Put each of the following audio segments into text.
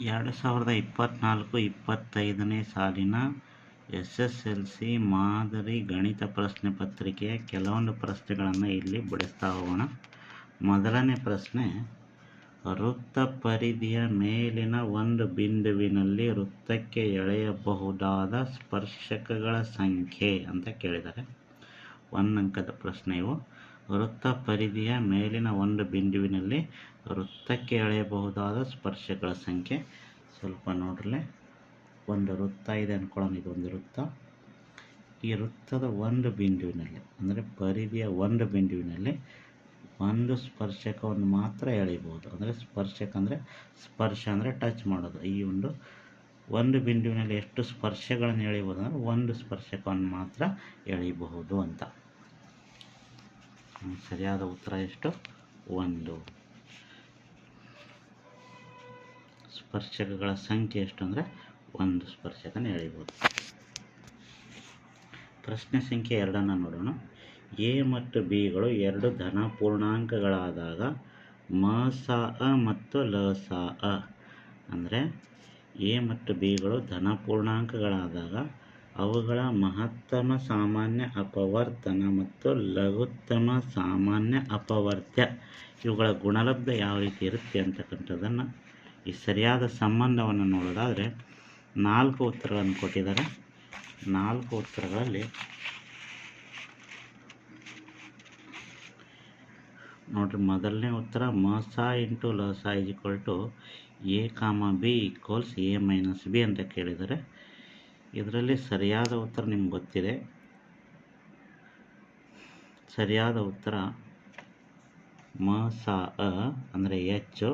ಎರಡು ಸಾವಿರದ ಇಪ್ಪತ್ತ್ನಾಲ್ಕು ಇಪ್ಪತ್ತೈದನೇ ಸಾಲಿನ ಎಸ್ ಎಸ್ ಎಲ್ ಸಿ ಮಾದರಿ ಗಣಿತ ಪ್ರಶ್ನೆ ಪತ್ರಿಕೆಯ ಕೆಲವೊಂದು ಪ್ರಶ್ನೆಗಳನ್ನು ಇಲ್ಲಿ ಬಿಡಿಸ್ತಾ ಹೋಗೋಣ. ಮೊದಲನೇ ಪ್ರಶ್ನೆ, ವೃತ್ತ ಪರಿಧಿಯ ಮೇಲಿನ ಒಂದು ಬಿಂದುವಿನಲ್ಲಿ ವೃತ್ತಕ್ಕೆ ಎಳೆಯಬಹುದಾದ ಸ್ಪರ್ಶಕಗಳ ಸಂಖ್ಯೆ ಅಂತ ಕೇಳಿದ್ದಾರೆ. ಒಂದು ಅಂಕದ ಪ್ರಶ್ನೆ ಇವು. ವೃತ್ತ ಪರಿಧಿಯ ಮೇಲಿನ ಒಂದು ಬಿಂದುವಿನಲ್ಲಿ ವೃತ್ತಕ್ಕೆ ಎಳೆಯಬಹುದಾದ ಸ್ಪರ್ಶಗಳ ಸಂಖ್ಯೆ. ಸ್ವಲ್ಪ ನೋಡ್ರಲೆ. ಒಂದು ವೃತ್ತ ಇದೆ ಅಂದ್ಕೊಳ್ಳೋಣ ಇದು ಒಂದು ವೃತ್ತ. ಈ ವೃತ್ತದ ಒಂದು ಬಿಂದುವಿನಲ್ಲಿ, ಅಂದರೆ ಪರಿಧಿಯ ಒಂದು ಬಿಂದುವಿನಲ್ಲಿ ಒಂದು ಸ್ಪರ್ಶಕವನ್ನು ಮಾತ್ರ ಎಳೆಯಬಹುದು. ಅಂದರೆ ಸ್ಪರ್ಶಕ ಅಂದರೆ ಸ್ಪರ್ಶ ಅಂದರೆ ಟಚ್ ಮಾಡೋದು. ಈ ಒಂದು ಒಂದು ಬಿಂದುವಿನಲ್ಲಿ ಎಷ್ಟು ಸ್ಪರ್ಶಗಳನ್ನು ಎಳೆಯಬಹುದು ಅಂದರೆ ಒಂದು ಸ್ಪರ್ಶಕವನ್ನು ಮಾತ್ರ ಎಳೆಯಬಹುದು ಅಂತ. ಸರಿಯಾದ ಉತ್ತರ ಎಷ್ಟು? ಒಂದು. ಸ್ಪರ್ಶಕಗಳ ಸಂಖ್ಯೆ ಎಷ್ಟು ಅಂದರೆ ಒಂದು ಸ್ಪರ್ಶಕನ ಹೇಳಿಬೋದು. ಪ್ರಶ್ನೆ ಸಂಖ್ಯೆ ಎರಡನ್ನು ನೋಡೋಣ. ಎ ಮತ್ತು ಬಿಗಳು ಎರಡು ಧನ ಪೂರ್ಣಾಂಕಗಳಾದಾಗ ಮ ಸ ಅ ಮತ್ತು ಲ, ಸ, ಅ. ಅಂದರೆ ಎ ಮತ್ತು ಬಿಗಳು ಧನ ಪೂರ್ಣಾಂಕಗಳಾದಾಗ ಅವುಗಳ ಮಹತ್ತಮ ಸಾಮಾನ್ಯ ಅಪವರ್ತನ ಮತ್ತು ಲಘುತ್ತಮ ಸಾಮಾನ್ಯ ಅಪವರ್ತ್ಯ. ಇವುಗಳ ಗುಣಲಬ್ಧ ಯಾವ ರೀತಿ ಇರುತ್ತೆ ಅಂತಕ್ಕಂಥದ್ದನ್ನು ಈ ಸರಿಯಾದ ಸಂಬಂಧವನ್ನು ನೋಡೋದಾದರೆ ನಾಲ್ಕು ಉತ್ತರಗಳನ್ನು ಕೊಟ್ಟಿದ್ದಾರೆ. ನಾಲ್ಕು ಉತ್ತರಗಳಲ್ಲಿ ನೋಡ್ರಿ, ಮೊದಲನೇ ಉತ್ತರ ಮ ಸ ಇಂಟು ಲ ಸ is equal to A comma B equals A minus B ಅಂತ ಕೇಳಿದ್ದಾರೆ. ಇದರಲ್ಲಿ ಸರಿಯಾದ ಉತ್ತರ ನಿಮ್ಗೆ ಗೊತ್ತಿದೆ. ಸರಿಯಾದ ಉತ್ತರ ಮ, ಸ, ಅ ಅಂದರೆ ಎಚ್,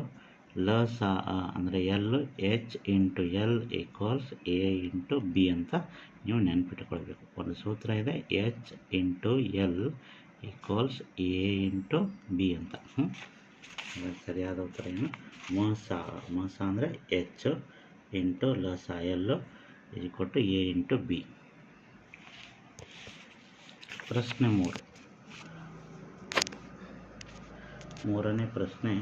ಲ, ಸ, ಅ ಅಂದರೆ L, H into L equals A into B ಅಂತ ನೀವು ನೆನ್ಪಿಟ್ಕೊಳ್ಬೇಕು. ಒಂದು ಸೂತ್ರ ಇದೆ, H into L equals A into B ಅಂತ. ಹ್ಞೂ ಸರಿಯಾದ ಉತ್ತರ ಏನು? ಮಸ ಮಸ ಅಂದರೆ ಎಚ್ ಇಂಟು ಲ ಸ ಎಲ್ ಕೊಟ್ಟು ಎ ಇಂಟು ಬಿ ಪ್ರಶ್ನೆ ಮೂರು ಮೂರನೇ ಪ್ರಶ್ನೆ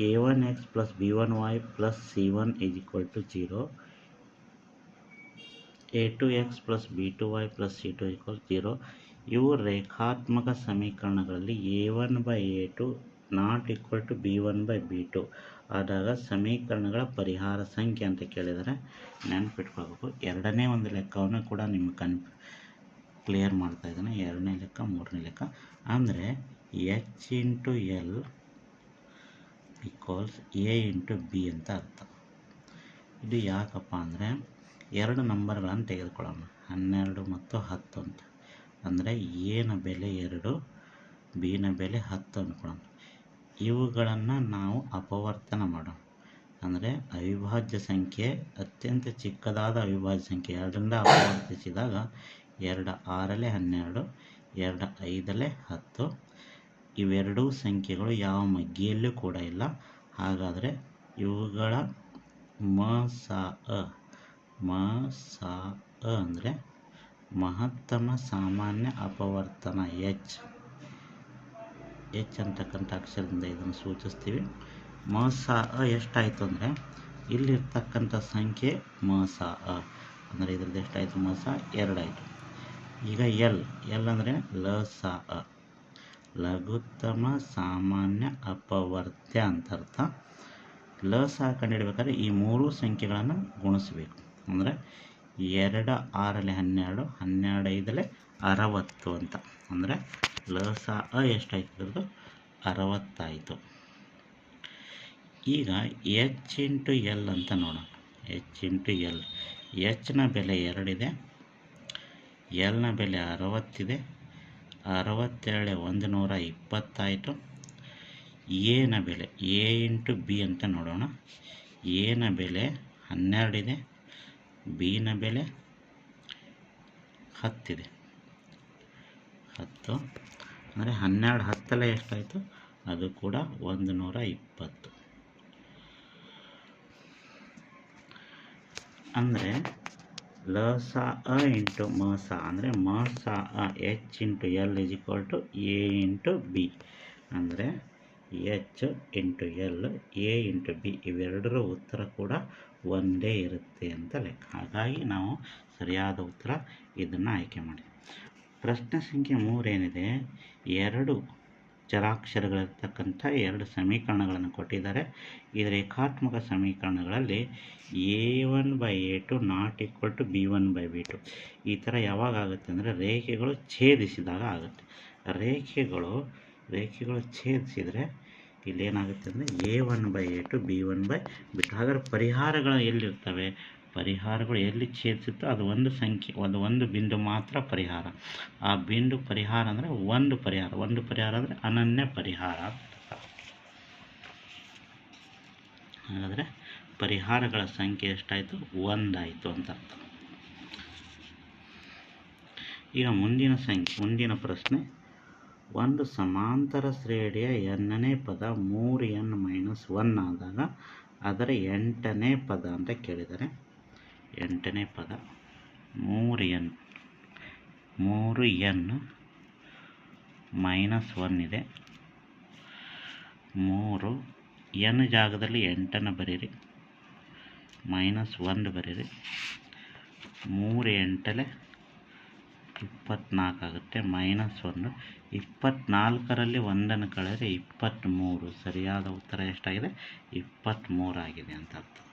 A one X plus B one Y plus C one is equal to zero A two X plus B two Y plus C two equal zero ಇವು ರೇಖಾತ್ಮಕ ಸಮೀಕರಣಗಳಲ್ಲಿ A one by A two not equal to B one by B two ಆದಾಗ ಸಮೀಕರಣಗಳ ಪರಿಹಾರ ಸಂಖ್ಯೆ ಅಂತ ಕೇಳಿದರೆ ನೆನಪಿಟ್ಕೋಬೇಕು ಎರಡನೇ ಒಂದು ಲೆಕ್ಕವನ್ನು ಕೂಡ ನಿಮ್ಗೆ ಕನ್ ಕ್ಲಿಯರ್ ಮಾಡ್ತಾ ಇದ್ದಾನೆ. ಎರಡನೇ ಲೆಕ್ಕ, ಮೂರನೇ ಲೆಕ್ಕ. ಅಂದರೆ H into L equals A into B ಅಂತ ಅರ್ಥ. ಇದು ಯಾಕಪ್ಪ ಅಂದರೆ ಎರಡು ನಂಬರ್ಗಳನ್ನು ತೆಗೆದುಕೊಳ್ಳೋಣ. ಹನ್ನೆರಡು ಮತ್ತು ಹತ್ತು ಅಂತ. ಅಂದರೆ ಎನ ಬೆಲೆ ಎರಡು ಬಿನ ಬೆಲೆ ಹತ್ತು ಅಂದ್ಕೊಳ್ಳೋಣ. ಇವುಗಳನ್ನು ನಾವು ಅಪವರ್ತನ ಮಾಡೋಣ. ಅಂದರೆ ಅವಿಭಾಜ್ಯ ಸಂಖ್ಯೆ ಅತ್ಯಂತ ಚಿಕ್ಕದಾದ ಅವಿಭಾಜ್ಯ ಸಂಖ್ಯೆ. ಎರಡರಿಂದ ಅಪವರ್ತಿಸಿದಾಗ ಎರಡು ಆರಲೆ ಹನ್ನೆರಡು, ಎರಡು ಐದಲೆ ಹತ್ತು. ಇವೆರಡೂ ಸಂಖ್ಯೆಗಳು ಯಾವ ಮಗ್ಗಿಯಲ್ಲೂ ಕೂಡ ಇಲ್ಲ. ಹಾಗಾದರೆ ಇವುಗಳ ಮ, ಸ, ಅ, ಮ, ಸ, ಅ ಅಂದರೆ ಮಹತ್ತಮ ಸಾಮಾನ್ಯ ಅಪವರ್ತನ ಎಚ್. ಎಚ್ ಅಂತಕ್ಕಂಥ ಅಕ್ಷರದಿಂದ ಇದನ್ನು ಸೂಚಿಸ್ತೀವಿ. ಮಸ ಅ ಎಷ್ಟಾಯಿತು ಅಂದರೆ ಇಲ್ಲಿರ್ತಕ್ಕಂಥ ಸಂಖ್ಯೆ ಮಸ ಅ. ಅಂದರೆ ಇದ್ರದ್ದು ಎಷ್ಟಾಯಿತು? ಮಸ ಎರಡಾಯಿತು. ಈಗ ಎಲ್ ಎಲ್ ಅಂದರೆ ಲ, ಸ, ಅ. ಲಘುತ್ತಮ, ಸಾಮಾನ್ಯ, ಅಪವರ್ತ್ಯ ಅಂತ ಅರ್ಥ. ಲ, ಸ ಕಂಡುಹಿಡಬೇಕಾದ್ರೆ ಈ ಮೂರು ಸಂಖ್ಯೆಗಳನ್ನು ಗುಣಿಸಬೇಕು. ಅಂದರೆ ಎರಡು, ಆರಲ್ಲಿ ಹನ್ನೆರಡು ಹನ್ನೆರಡು ಐದಲ್ಲಿ ಅರವತ್ತು ಅಂತ. ಅಂದರೆ ಲ ಸ ಅ ಎಷ್ಟಾಯ್ತು ಇದ್ರದ್ದು ಅರವತ್ತಾಯಿತು. ಈಗ ಎಚ್ ಇಂಟು ಎಲ್ ಅಂತ ನೋಡೋಣ. ಎಚ್ ಇಂಟು ಎಲ್ ಎಚ್ನ ಬೆಲೆ ಎರಡಿದೆ. ಎಲ್ನ ಬೆಲೆ ಅರವತ್ತಿದೆ. ಅರವತ್ತೆರಡು ಒಂದು ನೂರ ಇಪ್ಪತ್ತಾಯಿತು ಎನ ಬೆಲೆ ಎ ಇಂಟು ಬಿ ಅಂತ ನೋಡೋಣ. ಎನ ಬೆಲೆ ಹನ್ನೆರಡಿದೆ. ಬಿನ ಬೆಲೆ ಹತ್ತಿದೆ. ಹತ್ತು. ಅಂದರೆ ಹನ್ನೆರಡು ಹತ್ತಲ್ಲೇ ಎಷ್ಟಾಯಿತು? ಅದು ಕೂಡ ಒಂದು ನೂರ ಇಪ್ಪತ್ತು. ಅಂದರೆ ಲ, ಸ, ಅ ಇಂಟು ಮ, ಸ, ಅಂದರೆ ಮ, ಸ, ಅ, H into L is equal to A into B. ಅಂದರೆ H into L, A into B, ಇವೆರಡರ ಉತ್ತರ ಕೂಡ ಒಂದೇ ಇರುತ್ತೆ ಅಂತ ಲೆಕ್ಕ. ಹಾಗಾಗಿ ನಾವು ಸರಿಯಾದ ಉತ್ತರ ಇದನ್ನು ಆಯ್ಕೆ ಮಾಡಿ. ಪ್ರಶ್ನೆ ಸಂಖ್ಯೆ ಮೂರೇನಿದೆ ಎರಡು ಚರಾಕ್ಷರಗಳಿರ್ತಕ್ಕಂಥ ಎರಡು ಸಮೀಕರಣಗಳನ್ನು ಕೊಟ್ಟಿದ್ದಾರೆ. ಈ ರೇಖಾತ್ಮಕ ಸಮೀಕರಣಗಳಲ್ಲಿ A one by A two not equal to B one by B two. ಈ ಥರ ಯಾವಾಗ ಆಗುತ್ತೆ ಅಂದರೆ ರೇಖೆಗಳು ಛೇದಿಸಿದಾಗ ಆಗುತ್ತೆ. ರೇಖೆಗಳು ರೇಖೆಗಳು ಛೇದಿಸಿದರೆ ಇಲ್ಲೇನಾಗುತ್ತೆ ಅಂದರೆ A one by A two B one by B two. ಹಾಗಾದ್ರೆ ಪರಿಹಾರಗಳು ಎಲ್ಲಿರ್ತವೆ? ಪರಿಹಾರಗಳು ಎಲ್ಲಿ ಛೇದಿಸುತ್ತೋ ಅದು ಒಂದು ಸಂಖ್ಯೆ ಒಂದು ಒಂದು ಬಿಂದು ಮಾತ್ರ ಪರಿಹಾರ. ಆ ಬಿಂದು ಪರಿಹಾರ ಅಂದರೆ ಒಂದು ಪರಿಹಾರ. ಒಂದು ಪರಿಹಾರ ಅಂದರೆ ಅನನ್ಯ ಪರಿಹಾರ. ಹಾಗಾದರೆ ಪರಿಹಾರಗಳ ಸಂಖ್ಯೆ ಎಷ್ಟಾಯಿತು? ಒಂದಾಯಿತು ಅಂತ ಅರ್ಥ. ಈಗ ಮುಂದಿನ ಸಂಖ್ಯೆ, ಮುಂದಿನ ಪ್ರಶ್ನೆ. ಒಂದು ಸಮಾಂತರ ಶ್ರೇಣಿಯ ಎನ್ನನೇ ಪದ ಮೂರು ಎನ್ ಮೈನಸ್ ಒನ್ ಆದಾಗ ಅದರ ಎಂಟನೇ ಪದ ಅಂತ ಕೇಳಿದ್ದಾರೆ. ಎಂಟನೇ ಪದ. ಮೂರು ಎನ್ ಮೂರು ಎನ್ ಮೈನಸ್ ಒನ್ ಇದೆ. ಮೂರು, ಎನ್ ಜಾಗದಲ್ಲಿ ಎಂಟನ್ನು ಬರೀರಿ. ಮೈನಸ್ ಒಂದು ಬರೀರಿ. ಮೂರು ಎಂಟಲೆ ಇಪ್ಪತ್ನಾಲ್ಕು ಆಗುತ್ತೆ. ಮೈನಸ್ ಒಂದು. ಇಪ್ಪತ್ತ್ನಾಲ್ಕರಲ್ಲಿ ಒಂದನ್ನು ಕಳೆದರೆ ಇಪ್ಪತ್ತ್ಮೂರು ಸರಿಯಾದ ಉತ್ತರ ಎಷ್ಟಾಗಿದೆ? ಇಪ್ಪತ್ತ್ಮೂರಾಗಿದೆ ಅಂತ ಅರ್ಥ.